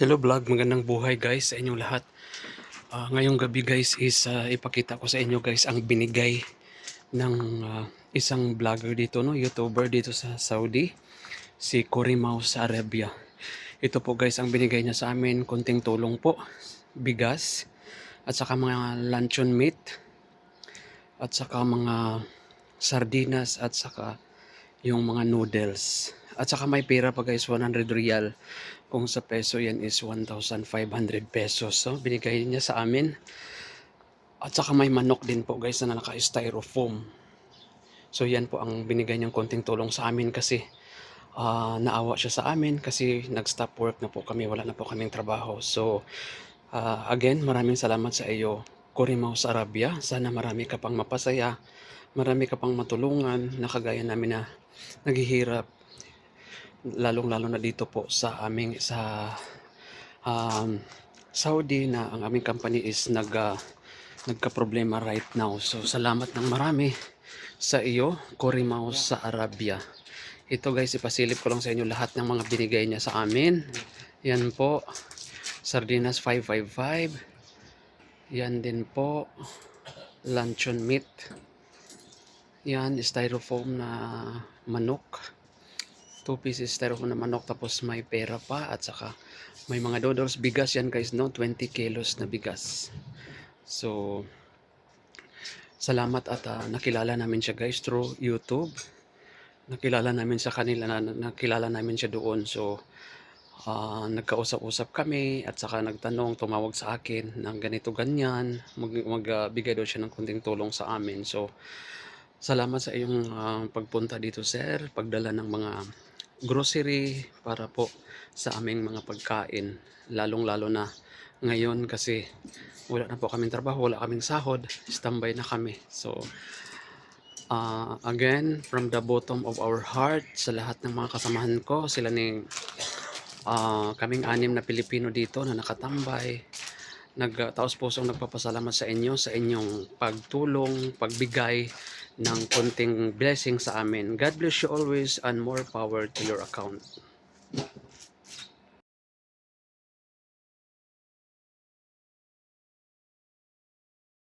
Hello vlog, magandang buhay guys sa inyong lahat. Ah, ngayong gabi guys is ah, ipakita ko sa inyo guys ang binigay ng ah, isang vlogger dito no, YouTuber dito sa Saudi, si Mouse sa Arabia. Ito po guys ang binigay niya sa amin, konting tulong po, bigas at saka mga luncheon meat at saka mga sardinas at saka yung mga noodles. At saka may pera pa guys, 100 real. Kung sa peso yan is 1,500 pesos. So, binigay niya sa amin. At saka may manok din po guys na naka-styrofoam. So, yan po ang binigay niyang konting tulong sa amin kasi ah, naawa siya sa amin kasi nag-stop work na po kami. Wala na po kaming trabaho. So, ah, again, maraming salamat sa iyo. Corimao sa Arabia. Sana marami ka pang mapasaya. Marami ka pang matulungan na kagaya namin na naghihirap lalong-lalo na dito po sa aming sa um, Saudi na ang aming company is nag ah, nagka-problema right now. So salamat ng marami sa iyo, Corimao sa Arabia. Ito guys, ipasilip ko lang sa inyo lahat ng mga binigay niya sa amin. Yan po, sardinas 555. Yan din po, luncheon meat. Yan, styrofoam na manok. 2 pieces styrofoam na manok tapos may pera pa at saka may mga noodles bigas yan guys no? 20 kilos na bigas. So salamat at ah, nakilala namin siya guys through YouTube. Nakilala namin sa kanila na nakilala namin siya doon. So ah, nagkausap-usap kami at saka nagtanong tumawag sa akin ng ganito ganyan. Mag, magbigay daw siya ng kunting tulong sa amin. So Salamat sa iyong ah, pagpunta dito, sir. Pagdala ng mga grocery para po sa aming mga pagkain. Lalong-lalo na ngayon kasi wala na po kaming trabaho, wala kaming sahod. Standby na kami. So, ah, again, from the bottom of our heart, sa lahat ng mga kasamahan ko, sila ni ah, kaming anim na Pilipino dito na nakatambay. Nagtaos pusong nagpapasalamat sa inyo sa inyong pagtulong, pagbigay ng konting blessing sa amin. God bless you always and more power to your account.